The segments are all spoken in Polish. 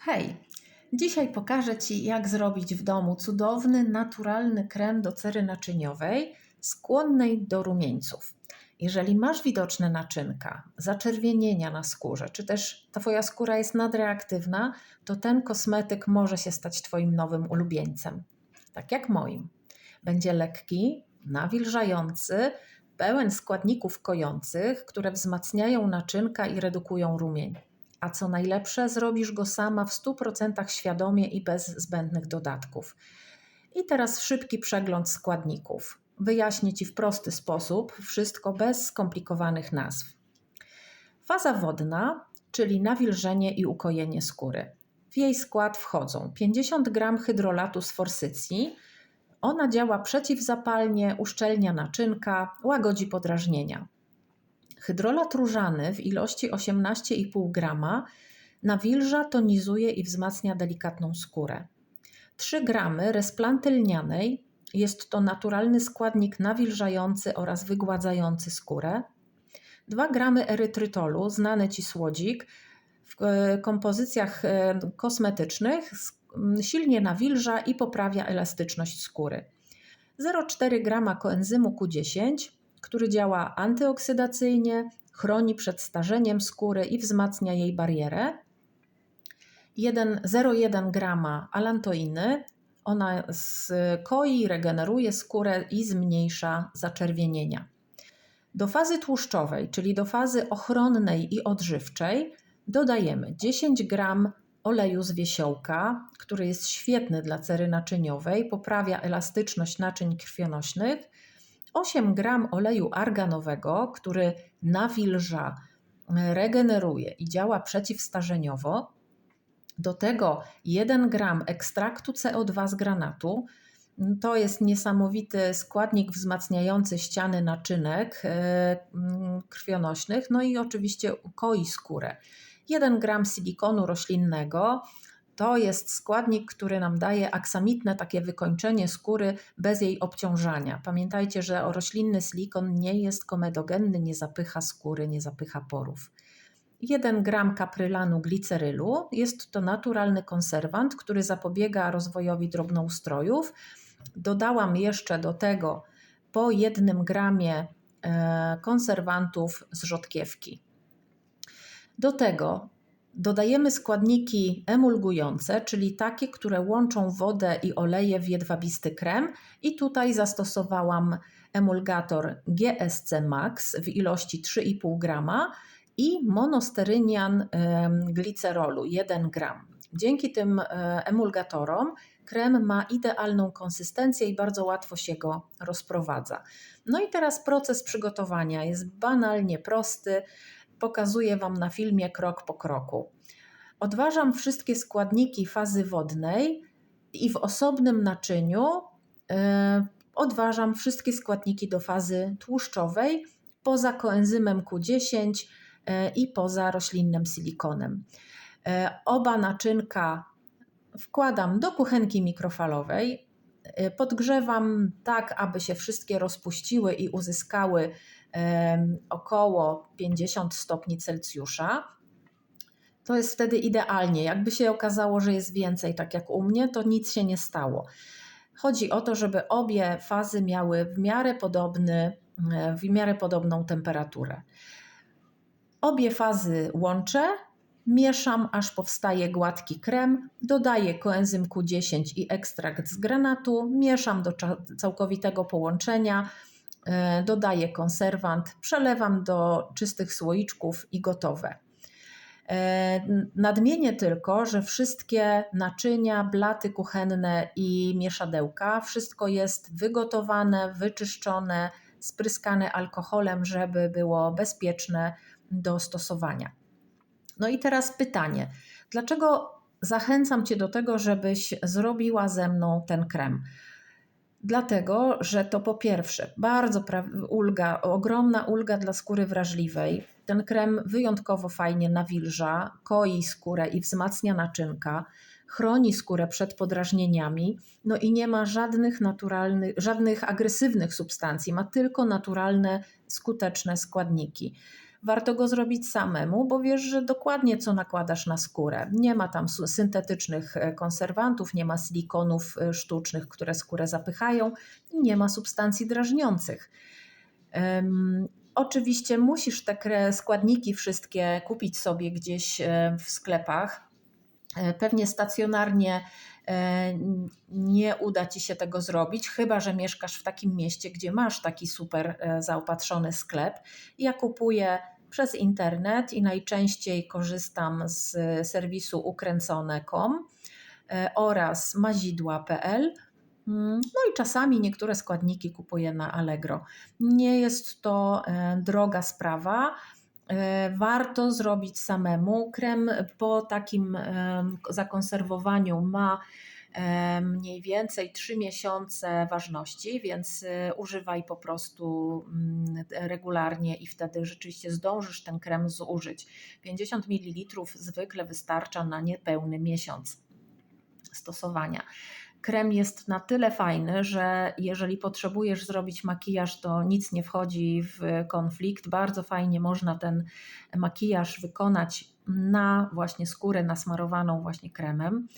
Hej! Dzisiaj pokażę Ci, jak zrobić w domu cudowny, naturalny krem do cery naczyniowej, skłonnej do rumieńców. Jeżeli masz widoczne naczynka, zaczerwienienia na skórze, czy też Twoja skóra jest nadreaktywna, to ten kosmetyk może się stać Twoim nowym ulubieńcem. Tak jak moim. Będzie lekki, nawilżający, pełen składników kojących, które wzmacniają naczynka i redukują rumień. A co najlepsze, zrobisz go sama w 100% świadomie i bez zbędnych dodatków. I teraz szybki przegląd składników. Wyjaśnię Ci w prosty sposób, wszystko bez skomplikowanych nazw. Faza wodna, czyli nawilżenie i ukojenie skóry. W jej skład wchodzą 50 g hydrolatu z forsycji. Ona działa przeciwzapalnie, uszczelnia naczynka, łagodzi podrażnienia. Hydrolat różany w ilości 18,5 g nawilża, tonizuje i wzmacnia delikatną skórę. 3 g resplanty lnianej jest to naturalny składnik nawilżający oraz wygładzający skórę. 2 g erytrytolu, znany Ci słodzik, w e, kompozycjach e, kosmetycznych silnie nawilża i poprawia elastyczność skóry. 0,4 g koenzymu Q10 który działa antyoksydacyjnie, chroni przed starzeniem skóry i wzmacnia jej barierę. 0,1 grama alantoiny. Ona koi, regeneruje skórę i zmniejsza zaczerwienienia. Do fazy tłuszczowej, czyli do fazy ochronnej i odżywczej, dodajemy 10 gram oleju z wiesiołka, który jest świetny dla cery naczyniowej, poprawia elastyczność naczyń krwionośnych 8 gram oleju arganowego, który nawilża, regeneruje i działa przeciwstarzeniowo. Do tego 1 gram ekstraktu CO2 z granatu. To jest niesamowity składnik wzmacniający ściany naczynek e, krwionośnych, no i oczywiście ukoi skórę. 1 gram silikonu roślinnego, to jest składnik, który nam daje aksamitne takie wykończenie skóry bez jej obciążania. Pamiętajcie, że roślinny silikon nie jest komedogenny, nie zapycha skóry, nie zapycha porów. 1 gram kaprylanu glicerylu jest to naturalny konserwant, który zapobiega rozwojowi drobnoustrojów. Dodałam jeszcze do tego po 1 gramie e, konserwantów z rzodkiewki. Do tego Dodajemy składniki emulgujące, czyli takie, które łączą wodę i oleje w jedwabisty krem. I tutaj zastosowałam emulgator GSC Max w ilości 3,5 g i monosterynian glicerolu 1 g. Dzięki tym e, emulgatorom krem ma idealną konsystencję i bardzo łatwo się go rozprowadza. No i teraz proces przygotowania jest banalnie prosty pokazuję Wam na filmie krok po kroku. Odważam wszystkie składniki fazy wodnej i w osobnym naczyniu yy, odważam wszystkie składniki do fazy tłuszczowej poza koenzymem Q10 yy, i poza roślinnym silikonem. Yy, oba naczynka wkładam do kuchenki mikrofalowej. Podgrzewam tak, aby się wszystkie rozpuściły i uzyskały około 50 stopni Celsjusza. To jest wtedy idealnie. Jakby się okazało, że jest więcej, tak jak u mnie, to nic się nie stało. Chodzi o to, żeby obie fazy miały w miarę, podobny, e, w miarę podobną temperaturę. Obie fazy łączę, mieszam aż powstaje gładki krem, dodaję koenzym Q10 i ekstrakt z granatu, mieszam do całkowitego połączenia dodaję konserwant, przelewam do czystych słoiczków i gotowe. E, nadmienię tylko, że wszystkie naczynia, blaty kuchenne i mieszadełka, wszystko jest wygotowane, wyczyszczone, spryskane alkoholem, żeby było bezpieczne do stosowania. No i teraz pytanie: dlaczego zachęcam Cię do tego, żebyś zrobiła ze mną ten krem? Dlatego, że to po pierwsze bardzo ulga, ogromna ulga dla skóry wrażliwej. Ten krem wyjątkowo fajnie nawilża, koi skórę i wzmacnia naczynka, chroni skórę przed podrażnieniami, no i nie ma żadnych naturalnych, żadnych agresywnych substancji, ma tylko naturalne, skuteczne składniki. Warto go zrobić samemu, bo wiesz, że dokładnie co nakładasz na skórę. Nie ma tam syntetycznych e, konserwantów, nie ma silikonów e, sztucznych, które skórę zapychają, nie ma substancji drażniących. Um, oczywiście musisz te składniki wszystkie kupić sobie gdzieś e, w sklepach. Pewnie stacjonarnie nie uda ci się tego zrobić, chyba że mieszkasz w takim mieście, gdzie masz taki super e, zaopatrzony sklep. Ja kupuję przez internet i najczęściej korzystam z serwisu ukręcone.com e, oraz mazidła.pl. Mm, no i czasami niektóre składniki kupuję na Allegro. Nie jest to e, droga sprawa. Warto zrobić samemu. Krem po takim zakonserwowaniu ma mniej więcej 3 miesiące ważności, więc używaj po prostu mm, regularnie i wtedy rzeczywiście zdążysz ten krem zużyć. 50 ml zwykle wystarcza na niepełny miesiąc stosowania. Krem jest na tyle fajny, że jeżeli potrzebujesz zrobić makijaż, to nic nie wchodzi w konflikt. Bardzo fajnie można ten makijaż wykonać na właśnie skórę nasmarowaną właśnie kremem.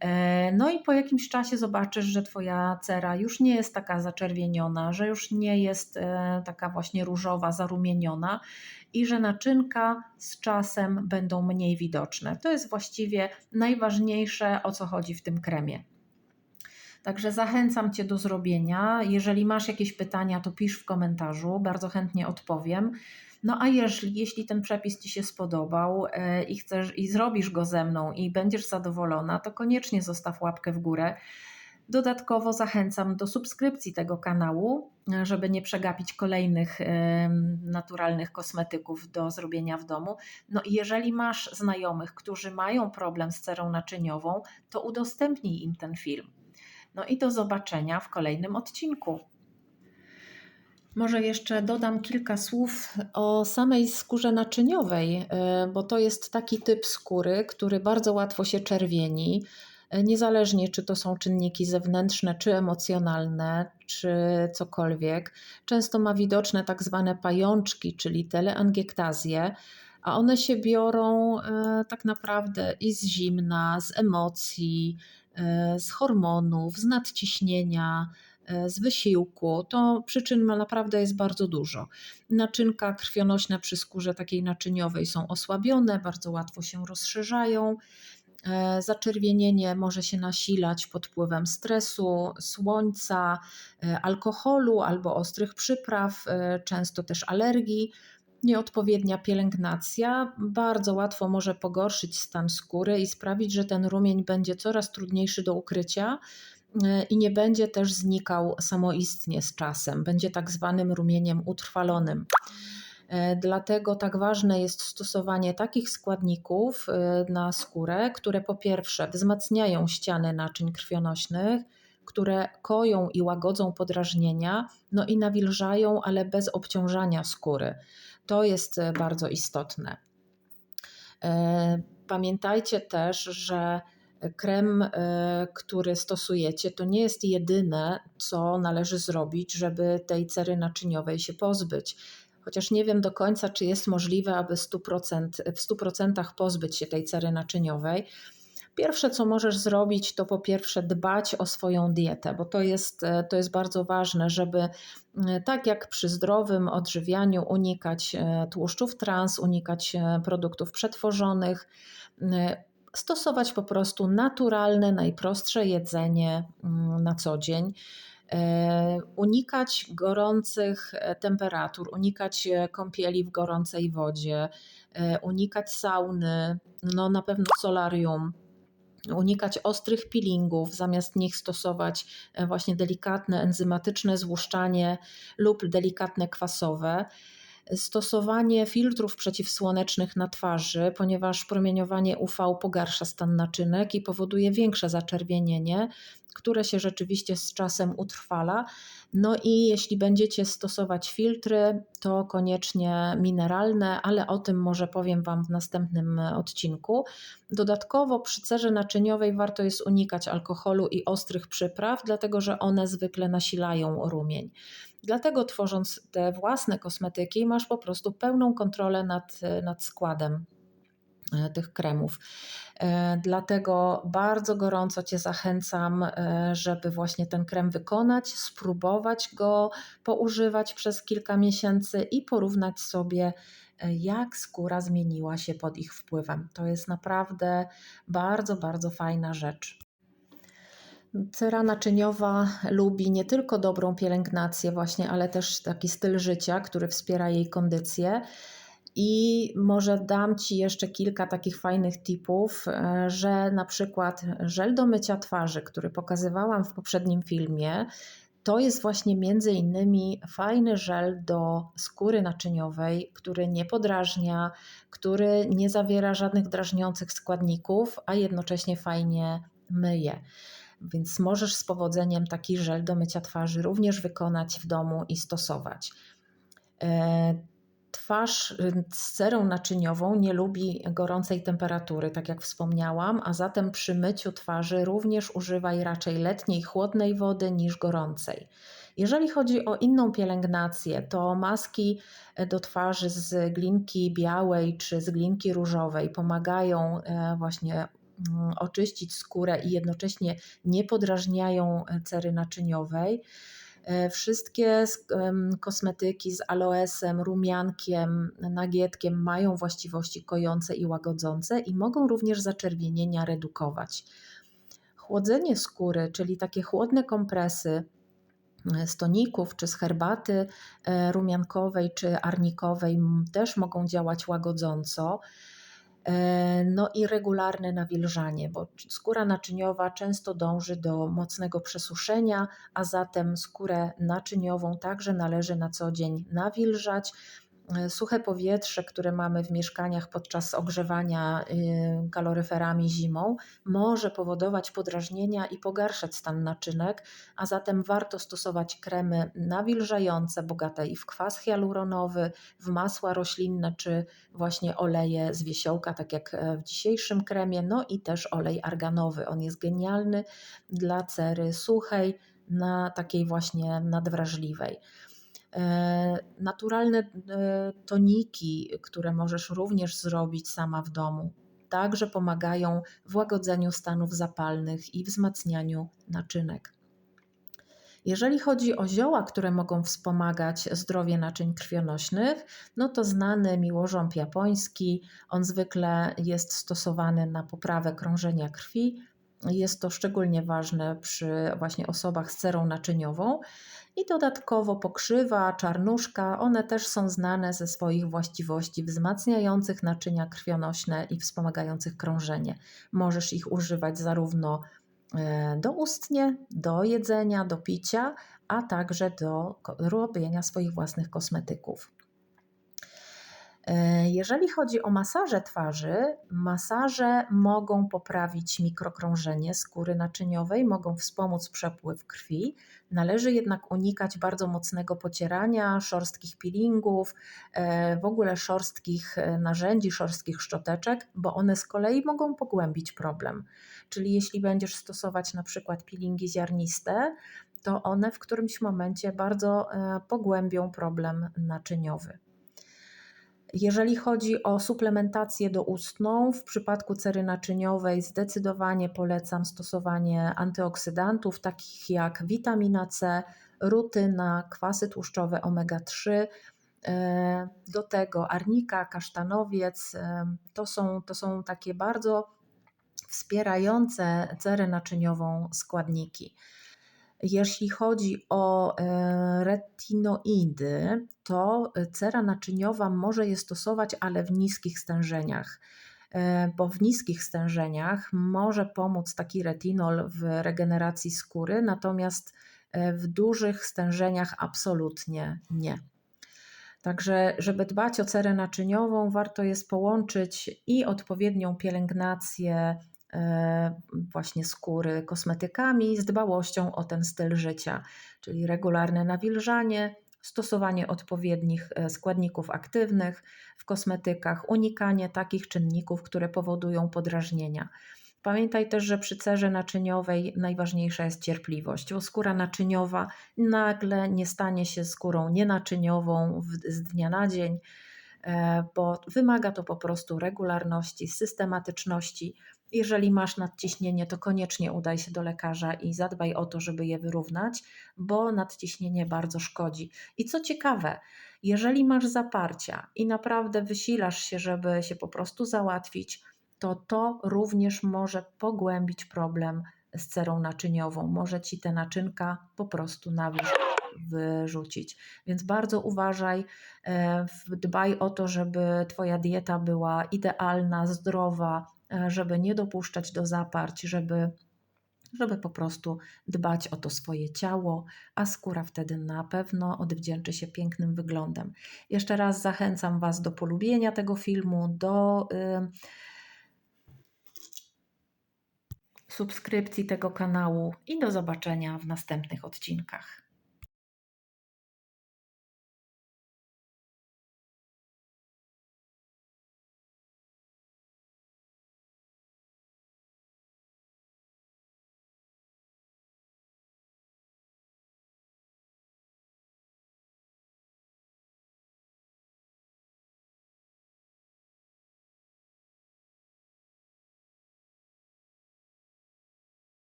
E, no i po jakimś czasie zobaczysz, że Twoja cera już nie jest taka zaczerwieniona, że już nie jest e, taka właśnie różowa, zarumieniona i że naczynka z czasem będą mniej widoczne. To jest właściwie najważniejsze, o co chodzi w tym kremie. Także zachęcam Cię do zrobienia. Jeżeli masz jakieś pytania, to pisz w komentarzu, bardzo chętnie odpowiem. No a jeśli, jeśli ten przepis Ci się spodobał e, i chcesz i zrobisz go ze mną i będziesz zadowolona, to koniecznie zostaw łapkę w górę. Dodatkowo zachęcam do subskrypcji tego kanału, e, żeby nie przegapić kolejnych naturalnych kosmetyków do zrobienia w domu. No i jeżeli masz znajomych, którzy mają problem z cerą naczyniową, to udostępnij im ten film. No i do zobaczenia w kolejnym odcinku. Może jeszcze dodam kilka słów o samej skórze naczyniowej, e, bo to jest taki typ skóry, który bardzo łatwo się czerwieni, e, niezależnie czy to są czynniki zewnętrzne, czy emocjonalne, czy cokolwiek. Często ma widoczne tak zwane pajączki, czyli teleangiektazje, a one się biorą e, tak naprawdę i z zimna, z emocji, z hormonów, z nadciśnienia E, z wysiłku, to przyczyn naprawdę jest bardzo dużo. Naczynka krwionośne przy skórze takiej naczyniowej są osłabione, bardzo łatwo się rozszerzają. E, zaczerwienienie może się nasilać pod wpływem stresu, słońca, e, alkoholu albo ostrych przypraw, często też alergii. Nieodpowiednia pielęgnacja bardzo łatwo może pogorszyć stan skóry i sprawić, że ten rumień będzie coraz trudniejszy do ukrycia i nie będzie też znikał samoistnie z czasem, będzie tak zwanym rumieniem utrwalonym. E, dlatego tak ważne jest stosowanie takich składników e, na skórę, które po pierwsze wzmacniają ściany naczyń krwionośnych, które koją i łagodzą podrażnienia, no i nawilżają, ale bez obciążania skóry. To jest e, bardzo istotne. Pamiętajcie też, że krem, e, który stosujecie, to nie jest jedyne, co należy zrobić, żeby tej cery naczyniowej się pozbyć. Chociaż nie wiem do końca, czy jest możliwe, aby 100%, w 100% pozbyć się tej cery naczyniowej. Pierwsze, co możesz zrobić, to po pierwsze dbać o swoją dietę, bo to jest, e, to jest bardzo ważne, żeby e, tak jak przy zdrowym odżywianiu unikać tłuszczów trans, unikać produktów przetworzonych, stosować po prostu naturalne, najprostsze jedzenie na co dzień. E, unikać gorących e, temperatur, unikać e, kąpieli w gorącej wodzie, unikać sauny, no na pewno solarium, unikać ostrych peelingów, zamiast nich stosować właśnie delikatne enzymatyczne złuszczanie lub delikatne kwasowe. Stosowanie filtrów przeciwsłonecznych na twarzy, ponieważ promieniowanie UV pogarsza stan naczynek i powoduje większe zaczerwienienie, które się rzeczywiście z czasem utrwala. No i jeśli będziecie stosować filtry, to koniecznie mineralne, ale o tym może powiem Wam w następnym odcinku. Dodatkowo przy cerze naczyniowej warto jest unikać alkoholu i ostrych przypraw, dlatego że one zwykle nasilają rumień. Dlatego tworząc te własne kosmetyki, masz po prostu pełną kontrolę nad, nad składem tych kremów. E, dlatego bardzo gorąco Cię zachęcam, e, żeby właśnie ten krem wykonać, spróbować go poużywać przez kilka miesięcy i porównać sobie, jak skóra zmieniła się pod ich wpływem. To jest naprawdę bardzo, bardzo fajna rzecz. Cera naczyniowa lubi nie tylko dobrą pielęgnację, właśnie, ale też taki styl życia, który wspiera jej kondycję. I może dam Ci jeszcze kilka takich fajnych tipów, e, że na przykład żel do mycia twarzy, który pokazywałam w poprzednim filmie, to jest właśnie między innymi fajny żel do skóry naczyniowej, który nie podrażnia, który nie zawiera żadnych drażniących składników, a jednocześnie fajnie myje. Więc możesz z powodzeniem taki żel do mycia twarzy również wykonać w domu i stosować. Twarz y, z cerą naczyniową nie lubi gorącej temperatury, tak jak wspomniałam, a zatem przy myciu twarzy również używaj raczej letniej, chłodnej wody niż gorącej. Jeżeli chodzi o inną pielęgnację, to maski do twarzy z glinki białej czy z glinki różowej pomagają e, właśnie Mm, oczyścić skórę i jednocześnie nie podrażniają cery naczyniowej. E, wszystkie kosmetyki z aloesem, rumiankiem, nagietkiem mają właściwości kojące i łagodzące i mogą również zaczerwienienia redukować. Chłodzenie skóry, czyli takie chłodne kompresy e, z toników czy z herbaty rumiankowej czy arnikowej też mogą działać łagodząco. E, no i regularne nawilżanie, bo skóra naczyniowa często dąży do mocnego przesuszenia, a zatem skórę naczyniową także należy na co dzień nawilżać, suche powietrze, które mamy w mieszkaniach podczas ogrzewania y, kaloryferami zimą, może powodować podrażnienia i pogarszać stan naczynek, a zatem warto stosować kremy nawilżające, bogate i w kwas hialuronowy, w masła roślinne czy właśnie oleje z wiesiołka, tak jak e, w dzisiejszym kremie, no i też olej arganowy. On jest genialny dla cery suchej, na takiej właśnie nadwrażliwej. E, naturalne e, toniki, które możesz również zrobić sama w domu, także pomagają w łagodzeniu stanów zapalnych i wzmacnianiu naczynek. Jeżeli chodzi o zioła, które mogą wspomagać zdrowie naczyń krwionośnych, no to znany miłożąb japoński, on zwykle jest stosowany na poprawę krążenia krwi. Jest to szczególnie ważne przy właśnie osobach z cerą naczyniową. I dodatkowo pokrzywa, czarnuszka, one też są znane ze swoich właściwości wzmacniających naczynia krwionośne i wspomagających krążenie. Możesz ich używać zarówno e, doustnie, do jedzenia, do picia, a także do robienia swoich własnych kosmetyków. E, jeżeli chodzi o masaże twarzy, masaże mogą poprawić mikrokrążenie skóry naczyniowej, mogą wspomóc przepływ krwi. Należy jednak unikać bardzo mocnego pocierania, szorstkich peelingów, e, w ogóle szorstkich e, narzędzi, szorstkich szczoteczek, bo one z kolei mogą pogłębić problem. Czyli jeśli będziesz stosować na przykład peelingi ziarniste, to one w którymś momencie bardzo pogłębią problem naczyniowy. Jeżeli chodzi o suplementację doustną, w przypadku cery naczyniowej zdecydowanie polecam stosowanie antyoksydantów takich jak witamina C, rutyna, kwasy tłuszczowe omega-3. E, do tego arnika, kasztanowiec e, to są, to są takie bardzo wspierające cerę naczyniową składniki. Jeśli chodzi o e, retinoidy, to cera naczyniowa może je stosować, ale w niskich stężeniach e, bo w niskich stężeniach może pomóc taki retinol w regeneracji skóry, natomiast e, w dużych stężeniach absolutnie nie. Także, żeby dbać o cerę naczyniową, warto jest połączyć i odpowiednią pielęgnację e, właśnie skóry kosmetykami z dbałością o ten styl życia, czyli regularne nawilżanie, stosowanie odpowiednich e, składników aktywnych w kosmetykach, unikanie takich czynników, które powodują podrażnienia. Pamiętaj też, że przy cerze naczyniowej najważniejsza jest cierpliwość, bo skóra naczyniowa nagle nie stanie się skórą nienaczyniową z dnia na dzień, e, bo wymaga to po prostu regularności, systematyczności. Jeżeli masz nadciśnienie, to koniecznie udaj się do lekarza i zadbaj o to, żeby je wyrównać, bo nadciśnienie bardzo szkodzi. I co ciekawe, jeżeli masz zaparcia i naprawdę wysilasz się, żeby się po prostu załatwić, to to również może pogłębić problem z cerą naczyniową. Może ci te naczynka po prostu na wierzch wyrzucić. Więc bardzo uważaj, e, dbaj o to, żeby Twoja dieta była idealna, zdrowa, żeby nie dopuszczać do zaparć, żeby, żeby po prostu dbać o to swoje ciało, a skóra wtedy na pewno odwdzięczy się pięknym wyglądem. Jeszcze raz zachęcam Was do polubienia tego filmu, do. y, subskrypcji tego kanału i do zobaczenia w następnych odcinkach.